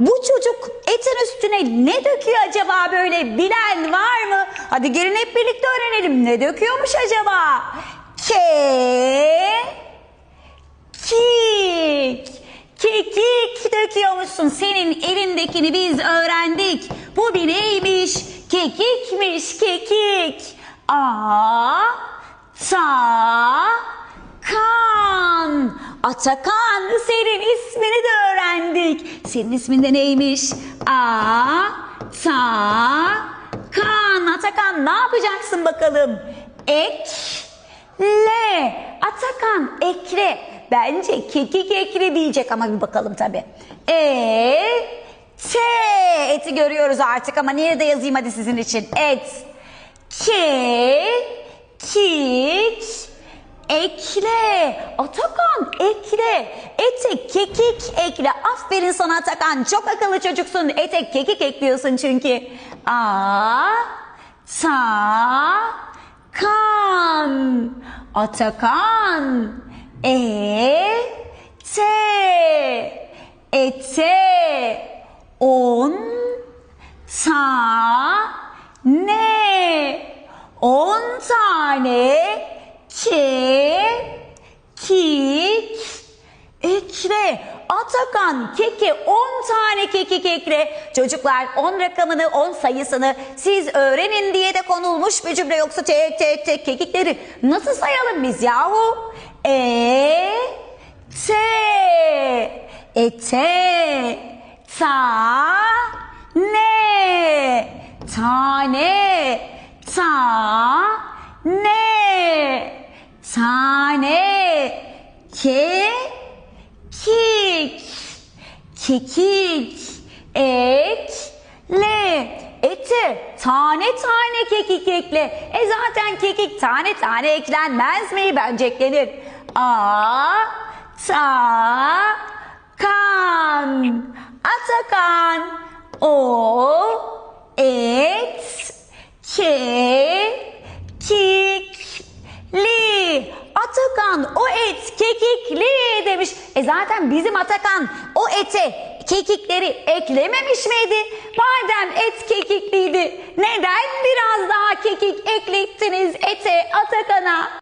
bu çocuk etin üstüne ne döküyor acaba böyle bilen var mı? Hadi gelin hep birlikte öğrenelim. Ne döküyormuş acaba? Ke kik. Kekik döküyormuşsun. Senin elindekini biz öğrendik. Bu bir neymiş? Kekikmiş kekik. A ta kan. Atakan senin ismini de öğrendik. Senin ismin de neymiş? A ta kan. Atakan ne yapacaksın bakalım? Ek le. Atakan ekle. Bence kekik ekle diyecek ama bir bakalım tabi. E T eti görüyoruz artık ama nerede yazayım hadi sizin için. Et. Ke kik ekle. Atakan ekle. Ete kekik ekle. Aferin sana Atakan. Çok akıllı çocuksun. Ete kekik ekliyorsun çünkü. A ta kan. Atakan. E te ete on ta ne on tane ke kik ekle Atakan keke 10 tane kekik ekle. Çocuklar 10 rakamını 10 sayısını siz öğrenin diye de konulmuş bir cümle yoksa tek tek tek kekikleri nasıl sayalım biz yahu? E te ete ta ne tane ta ne tane ke kik kekik ek le ete tane tane kekik ekle. E zaten kekik tane tane eklenmez mi? Bence eklenir. A ta kan Atakan o et ke kikli Atakan o et kekikli demiş. E zaten bizim Atakan o ete kekikleri eklememiş miydi? Madem et kekikliydi neden biraz daha kekik eklettiniz ete Atakan'a?